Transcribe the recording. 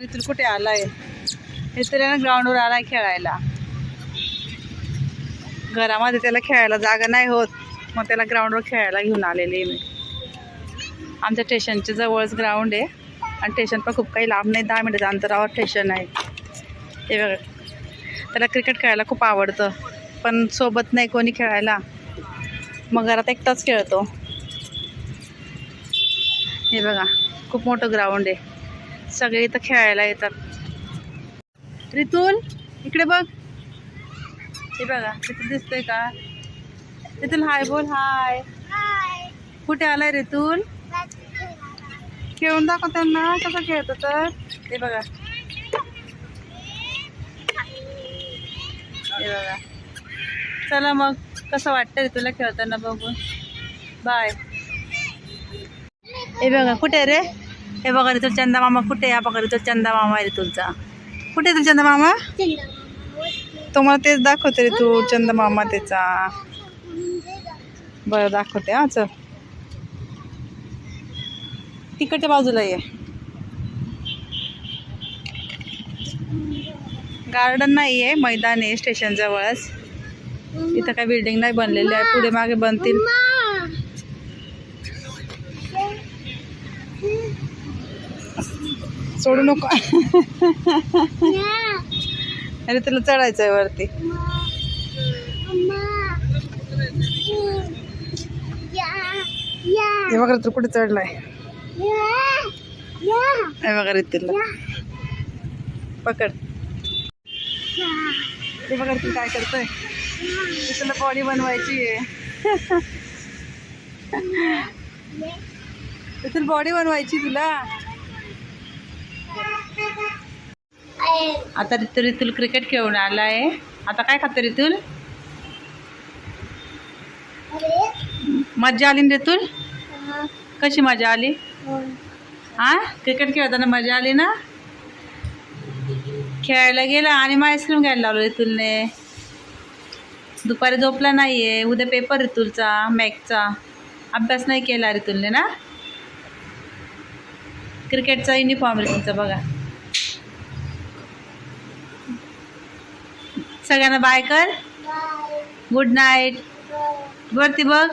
तू कुठे आलाय? इतर ना ग्राउंडवर आलाय खेळायला. घरामध्ये त्याला खेळायला जागा नाही होत. मग त्याला ग्राउंडवर खेळायला घेऊन आलेली आहे मी. आमच्या स्टेशनच्या जवळच ग्राउंड आहे. आणि स्टेशन पण खूप काही लांब नाही. दहा मिनिटाच्या अंतरावर स्टेशन आहे. हे बघा. त्याला क्रिकेट खेळायला खूप आवडतं. पण सोबत नाही कोणी खेळायला. मग घरात एकटाच खेळतो. हे बघा. खूप मोठं ग्राउंड आहे. सगळे इथं खेळायला येतात. रितुल इकडे बघ. हे बघा तिथे दिसतंय का? रितुल हाय बोल हाय. कुठे आलाय रितुल खेळून दाखव त्यांना कसं खेळतो तर. हे बघा. हे बघा. चला मग कसं वाटतं तुला खेळताना बघून? बाय. हे बघा कुठे रे? हे बघा रे तुला चंदा मामा कुठे या हा बघा रे तुला चंदा मामा आहे रे कुठे आहे तुला चंदा मामा? तुम्हाला तेच दाखवते रे तू चंदा मामा त्याचा. बरं दाखवते हा चल. तिकडच्या बाजूला ये. गार्डन नाही आहे मैदान आहे स्टेशन जवळच. इथं काही बिल्डिंग नाही बनलेली आहे पुढे मागे बनतील. सोडू नको. अरे तुला चढायचं आहे वरती. हे बघा तू कुठे चढलाय? हे तिला. पकड. ते बघा तू काय करतोय? तुला बॉडी बनवायची आहे. तुला बॉडी बनवायची तुला. आता रितुल रितुल क्रिकेट खेळून आलाय. आता काय खातं रितुल? मज्जा आली ना रितुल? कशी मजा आली? हा? क्रिकेट खेळताना मजा आली ना? खेळायला गेला आणि मग आईस्क्रीम घ्यायला लावलं रितुलने. दुपारी झोपला नाही आहे उद्या पेपर रितुलचा मॅकचा अभ्यास नाही केला रितुलने ना? क्रिकेटचा युनिफॉर्म आहे तुमचा बघा. सगळ्यांना बाय कर. गुड नाईट वरती बघ.